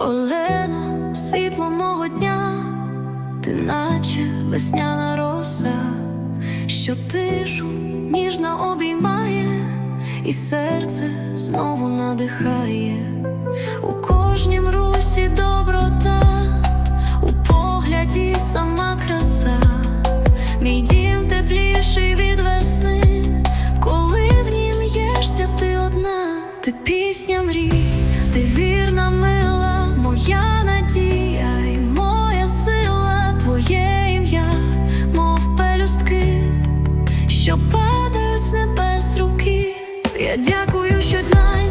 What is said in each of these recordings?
Олено, світло мого дня, ти наче весняна роса, що тишу ніжно обіймає, і серце знову надихає. У кожнім русі доброта, у погляді сама краса, мій дім тепліший від весни, коли в нім єшся ти одна, ти пісня мрій, ти вірна падають з небес руки. Я дякую щодня й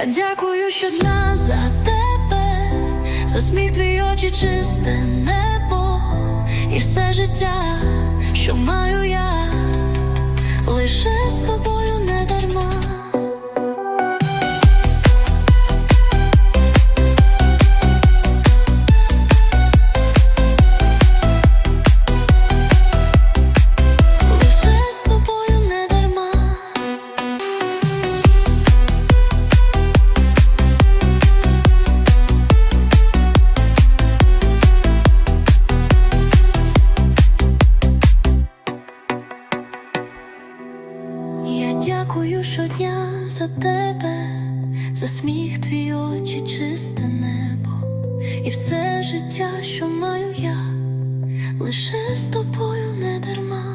Я дякую щодня за тебе, за сміх твій очі, чисте небо, і все життя, що маю я, за тебе, за сміх твій очі, чисте небо, і все життя, що маю я, лише з тобою не дарма.